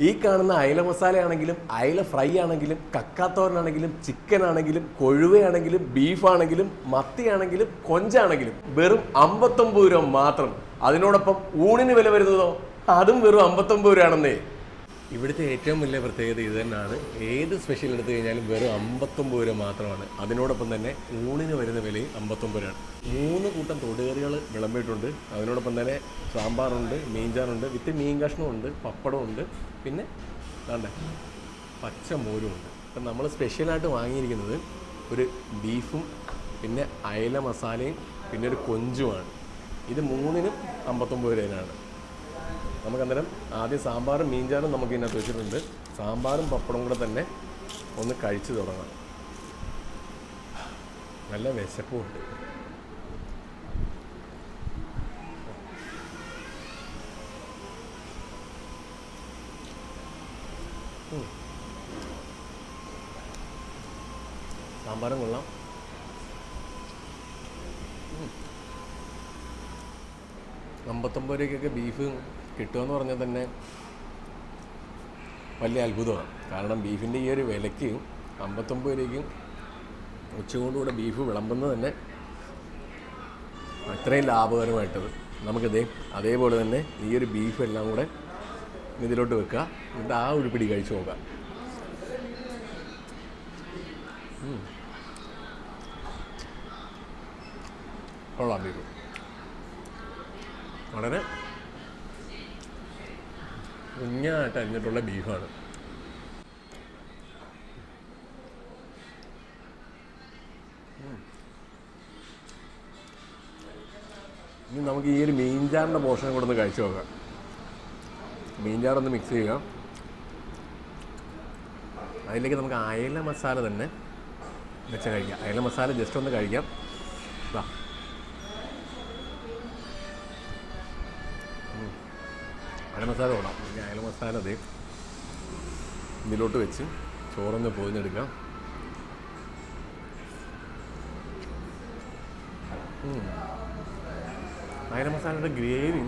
ഈ കാണുന്ന അയല മസാല ആണെങ്കിലും അയല ഫ്രൈ ആണെങ്കിലും കക്കാത്തോരനാണെങ്കിലും ചിക്കൻ ആണെങ്കിലും കൊഴുവയാണെങ്കിലും ബീഫാണെങ്കിലും മത്തിയാണെങ്കിലും കൊഞ്ചാണെങ്കിലും വെറും അമ്പത്തൊമ്പത് രൂപ മാത്രം. അതിനോടൊപ്പം ഊണിന് വില വരുന്നതോ? അതും വെറും അമ്പത്തൊമ്പത് രൂപയാണെന്നേ. ഇവിടുത്തെ ഏറ്റവും വലിയ പ്രത്യേകത ഇത് തന്നെയാണ്. ഏത് സ്പെഷ്യൽ എടുത്തു കഴിഞ്ഞാലും വെറും അമ്പത്തൊമ്പത് രൂപ മാത്രമാണ്. അതിനോടൊപ്പം തന്നെ ഊണിന് വരുന്ന വിലയും അമ്പത്തൊമ്പത് രൂപയാണ്. മൂന്ന് കൂട്ടം തൊടുകറികൾ വിളമ്പിയിട്ടുണ്ട്. അതിനോടൊപ്പം തന്നെ സാമ്പാറുണ്ട് മീൻചാറുണ്ട് വിത്ത് മീൻ കഷ്ണമുണ്ട് പപ്പടമുണ്ട്. പിന്നെ വേണ്ട പച്ച മോരുമുണ്ട് അപ്പം നമ്മൾ സ്പെഷ്യലായിട്ട് വാങ്ങിയിരിക്കുന്നത് ഒരു ബീഫും പിന്നെ അയല മസാലയും പിന്നെ ഒരു കൊഞ്ചുമാണ്. ഇത് മൂന്നിനും അമ്പത്തൊമ്പത് രൂപയാണ് നമുക്ക് അന്നേരം ആദ്യം സാമ്പാറും മീൻചാറും നമുക്ക് ഇതിനകത്ത് വെച്ചിട്ടുണ്ട്. സാമ്പാറും പപ്പടം കൂടെ തന്നെ ഒന്ന് കഴിച്ചു തുടങ്ങാം. നല്ല വിശപ്പുമുണ്ട്. സാമ്പാറും കൊള്ളാം. അമ്പത്തൊമ്പത് രൂപയ്ക്കൊക്കെ ബീഫ് കിട്ടുമെന്ന് പറഞ്ഞാൽ തന്നെ വലിയ അത്ഭുതമാണ്. കാരണം ബീഫിന്റെ ഈ ഒരു വിലയ്ക്ക് അമ്പത്തൊമ്പത് രൂപയ്ക്കും ഉച്ചകൊണ്ടുകൂടെ ബീഫ് വിളമ്പുന്നത് തന്നെ അത്രയും ലാഭകരമായിട്ടത്. നമുക്കതേ അതേപോലെ തന്നെ ഈ ഒരു ബീഫ് എല്ലാം കൂടെ ഇതിലോട്ട് വെക്കുക. എന്നിട്ട് ആ ഒരു പിടി കഴിച്ചു നോക്കാം. കൊള്ളാം ബീഫ്. വളരെ കുഞ്ഞായിട്ട് അരിഞ്ഞിട്ടുള്ള ബീഫാണ്. ഇനി നമുക്ക് ഈ ഒരു മീൻചാറിന്റെ പോർഷൻ കൂടെ ഒന്ന് കഴിച്ചു നോക്കാം. മീൻചാറൊന്ന് മിക്സ് ചെയ്യുക അതിലേക്ക് നമുക്ക് അയല മസാല തന്നെ വെച്ച് കഴിക്കാം. അയല മസാല ജസ്റ്റ് ഒന്ന് കഴിക്കാം. ദാ. അയല മസാല ഈ അയല മസാല അതേ ഇതിലോട്ട് വെച്ച് ചോറൊന്ന് പൊതിഞ്ഞെടുക്കാം. അയല മസാലയുടെ ഗ്രേവി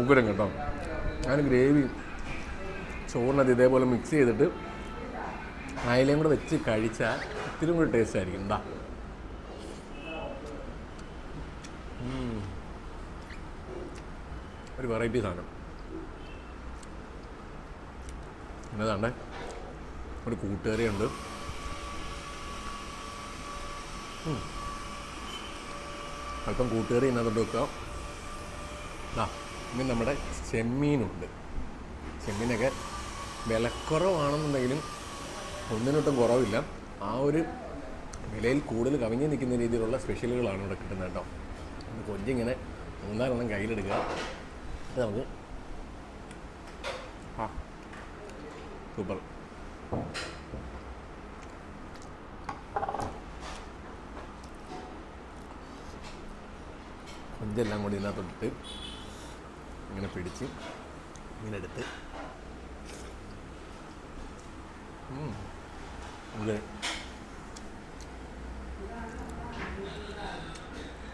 ഉഗ്രം കേട്ടോ. ഞാൻ ഗ്രേവി ചോറിനത് ഇതേപോലെ മിക്സ് ചെയ്തിട്ട് അയലയും കൂടെ വെച്ച് കഴിച്ചാൽ ഇത്തിരി കൂടി ടേസ്റ്റ് ആയിരിക്കും. എന്താ ഒരു വെറൈറ്റി സാധനം. എന്നതാണ്ട് ഒരു കൂട്ടുകാരിയുണ്ട്. അല്പം കൂട്ടുകറി ഇതിനകത്തോട്ട് വെക്കാം. ആ ഇനി നമ്മുടെ ചെമ്മീനുണ്ട്. ചെമ്മീനൊക്കെ വിലക്കുറവാണെന്നുണ്ടെങ്കിലും ഒന്നിനൊട്ടും കുറവില്ല. ആ ഒരു വിലയിൽ കൂടുതൽ കവിഞ്ഞ് നിൽക്കുന്ന രീതിയിലുള്ള സ്പെഷ്യലുകളാണ് ഇവിടെ കിട്ടുന്നത് കേട്ടോ. കൊഞ്ചിങ്ങനെ മൂന്നാലെണ്ണം കയ്യിലെടുക്കുക. നമുക്ക് ആ സൂപ്പർ കൊഞ്ചെല്ലാം കൂടി ഇതിനകത്തൊട്ടിട്ട് ഇങ്ങനെ പിടിച്ച് ഇങ്ങനെ എടുത്ത്.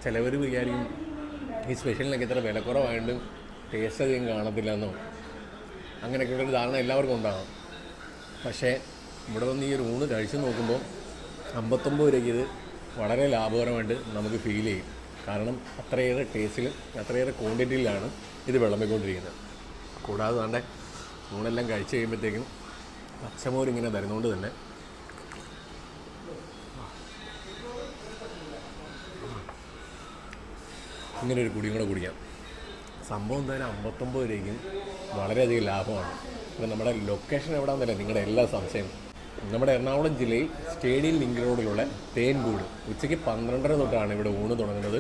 ചിലവർ വിചാരിക്കും ഈ സ്പെഷ്യലിനൊക്കെ ഇത്ര വിലക്കുറവായതുകൊണ്ട് ടേസ്റ്റ് അധികം കാണത്തില്ല എന്നോ. ധാരണ എല്ലാവർക്കും ഉണ്ടാകും പക്ഷേ ഇവിടെ വന്ന് ഈ ഒരു ഊണ് കഴിച്ച് നോക്കുമ്പോൾ അമ്പത്തൊമ്പത് രൂപയ്ക്ക് ഇത് വളരെ ലാഭകരമായിട്ട് നമുക്ക് ഫീൽ ചെയ്യും. കാരണം അത്രയേറെ ടേസ്റ്റിലും അത്രയേറെ ക്വാണ്ടിറ്റിയിലാണ് ഇത് വിളമ്പിക്കൊണ്ടിരിക്കുന്നത്. കൂടാതെ തന്നെ ഊണെല്ലാം കഴിച്ച് കഴിയുമ്പോഴത്തേക്കും പച്ചമോര് ഇങ്ങനെ തരുന്നതുകൊണ്ട് തന്നെ ഇങ്ങനെ ഒരു കുടിയും കൂടെ കുടിക്കാം. സംഭവം എന്തായാലും അമ്പത്തൊമ്പത് രൂപയ്ക്കും വളരെയധികം ലാഭമാണ്. ഇപ്പം നമ്മുടെ ലൊക്കേഷൻ എവിടെയാണെന്നല്ലേ നിങ്ങളുടെ എല്ലാ സംശയം നമ്മുടെ എറണാകുളം ജില്ലയിൽ സ്റ്റേഡിയം ലിങ്ക് റോഡിലുള്ള തേൻകൂട് ഉച്ചയ്ക്ക് പന്ത്രണ്ടര തൊട്ടാണ് ഇവിടെ ഊണ് തുടങ്ങുന്നത്.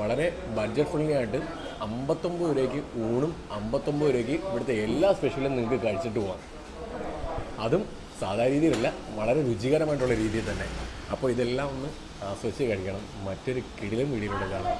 വളരെ ബഡ്ജറ്റ് ഫ്രണ്ട്ലി ആയിട്ട് അമ്പത്തൊമ്പത് രൂപയ്ക്ക് ഊണും അമ്പത്തൊമ്പത് രൂപയ്ക്ക് ഇവിടുത്തെ എല്ലാ സ്പെഷ്യലും നിങ്ങൾക്ക് കഴിച്ചിട്ട് പോകാം അതും സാധാരണ രീതിയിലല്ല വളരെ രുചികരമായിട്ടുള്ള രീതിയിൽ തന്നെ. അപ്പോൾ ഇതെല്ലാം ഒന്ന് ആസ്വദിച്ച് കഴിക്കണം. മറ്റൊരു കിടിലും വീഡിയോയിലൂടെ കാണാം.